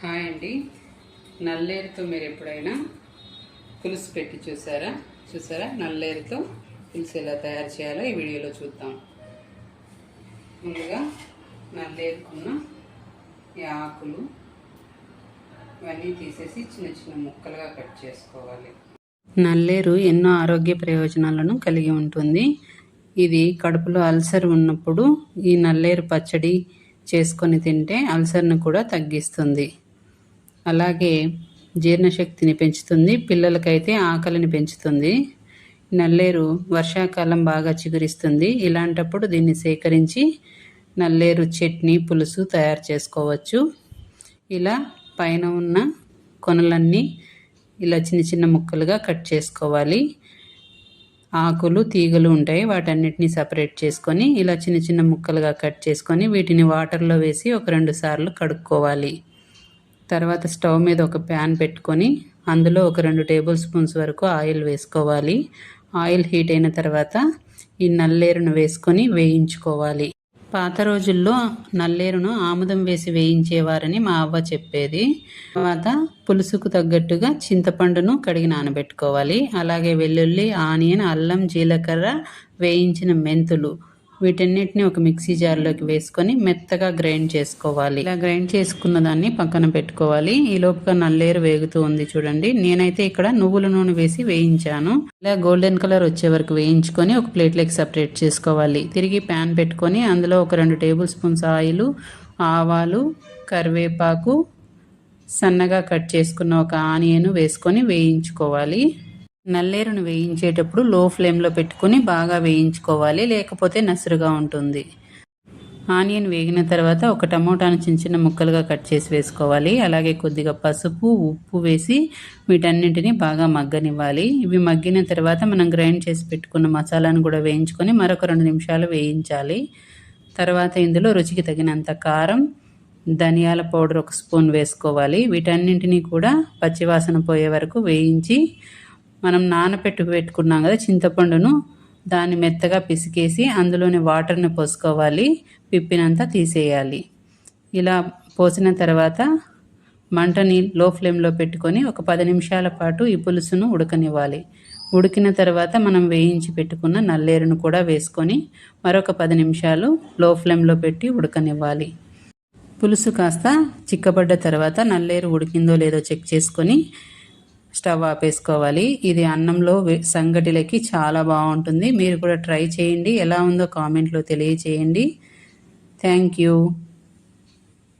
Hi అండి. నల్లేరుతో మీరు ఎప్పుడైనా పులుసు పెట్టి చూసారా? చూసారా? నల్లేరుతో పులుసు ఎలా తయారు చేయాలో ఈ వీడియోలో చూద్దాం. ముందుగా నల్లేరుకున్న ఈ ఆకులు ఇవన్నీ తీసేసి చిన్న చిన్న ముక్కలుగా కట్ చేసుకోవాలి. నల్లేరు ఎన్నో ఆరోగ్య ప్రయోజనాలను కలిగి ఉంటుంది. ఇది కడుపులో అల్సర్ ఉన్నప్పుడు ఈ నల్లేరు పచ్చడి చేసుకొని తింటే అల్సర్ను కూడా తగ్గిస్తుంది. అలాగే జీర్ణశక్తిని పెంచుతుంది పిల్లలకైతే ఆకలిని పెంచుతుంది. నల్లేరు వర్షాకాలం బాగా చిగురిస్తుంది. ఇలాంటప్పుడు దీన్ని సేకరించి నల్లేరు చట్నీ పులుసు తయారు చేసుకోవచ్చు. ఇలా పైన ఉన్న కొనలన్నీ ఇలా చిన్న చిన్న ముక్కలుగా కట్ చేసుకోవాలి. ఆకులు తీగలు ఉంటాయి. వాటన్నిటిని సపరేట్ చేసుకొని ఇలా చిన్న చిన్న ముక్కలుగా కట్ చేసుకొని వీటిని వాటర్లో వేసి ఒక రెండు సార్లు కడుక్కోవాలి. తర్వాత స్టవ్ మీద ఒక ప్యాన్ పెట్టుకొని అందులో ఒక రెండు టేబుల్ స్పూన్స్ వరకు ఆయిల్ వేసుకోవాలి. ఆయిల్ హీట్ అయిన తర్వాత ఈ నల్లేరును వేసుకొని వేయించుకోవాలి. పాత రోజుల్లో నల్లేరును ఆముదం వేసి వేయించేవారని మా అవ్వ చెప్పేది. తర్వాత పులుసుకు తగ్గట్టుగా చింతపండును కడిగి నానబెట్టుకోవాలి. అలాగే వెల్లుల్లి ఆనియన్ అల్లం జీలకర్ర వేయించిన మెంతులు వీటన్నిటిని ఒక మిక్సీ జార్లోకి వేసుకొని మెత్తగా గ్రైండ్ చేసుకోవాలి. ఇలా గ్రైండ్ చేసుకున్న దాన్ని పక్కన పెట్టుకోవాలి. ఈ లోపుగా నల్లేరు వేగుతూ ఉంది చూడండి. నేనైతే ఇక్కడ నువ్వుల నూనె వేసి వేయించాను. ఇలా గోల్డెన్ కలర్ వచ్చే వరకు వేయించుకొని ఒక ప్లేట్లోకి సపరేట్ చేసుకోవాలి. తిరిగి ప్యాన్ పెట్టుకొని అందులో ఒక రెండు టేబుల్ స్పూన్స్ ఆయిల్ ఆవాలు కరివేపాకు సన్నగా కట్ చేసుకున్న ఒక ఆనియన్ వేసుకొని వేయించుకోవాలి. నల్లేరును వేయించేటప్పుడు లో ఫ్లేమ్లో పెట్టుకుని బాగా వేయించుకోవాలి లేకపోతే నసురుగా ఉంటుంది. ఆనియన్ వేగిన తర్వాత ఒక టమోటాను చిన్న చిన్న ముక్కలుగా కట్ చేసి వేసుకోవాలి. అలాగే కొద్దిగా పసుపు ఉప్పు వేసి వీటన్నింటిని బాగా మగ్గనివ్వాలి. ఇవి మగ్గిన తర్వాత మనం గ్రైండ్ చేసి పెట్టుకున్న మసాలాను కూడా వేయించుకొని మరొక రెండు నిమిషాలు వేయించాలి. తర్వాత ఇందులో రుచికి తగినంత కారం ధనియాల పౌడర్ ఒక స్పూన్ వేసుకోవాలి. వీటన్నింటినీ కూడా పచ్చివాసన పోయే వరకు వేయించి మనం నానపెట్టు పెట్టుకున్నాం కదా చింతపండును దాన్ని మెత్తగా పిసికేసి అందులోని వాటర్ని పోసుకోవాలి పిప్పినంతా తీసేయాలి. ఇలా పోసిన తర్వాత మంటని లో ఫ్లేమ్లో పెట్టుకొని ఒక పది నిమిషాల పాటు ఈ పులుసును ఉడకనివ్వాలి. ఉడికిన తర్వాత మనం వేయించి పెట్టుకున్న నల్లేరును కూడా వేసుకొని మరొక పది నిమిషాలు లో ఫ్లేమ్లో పెట్టి ఉడకనివ్వాలి. పులుసు కాస్త చిక్కబడ్డ తర్వాత నల్లేరు ఉడికిందో లేదో చెక్ చేసుకొని స్టవ్ ఆపేసుకోవాలి. ఇది అన్నంలో సంగటిలకి చాలా బాగుంటుంది. మీరు కూడా ట్రై చేయండి. ఎలా ఉందో కామెంట్లో తెలియచేయండి. Thank you.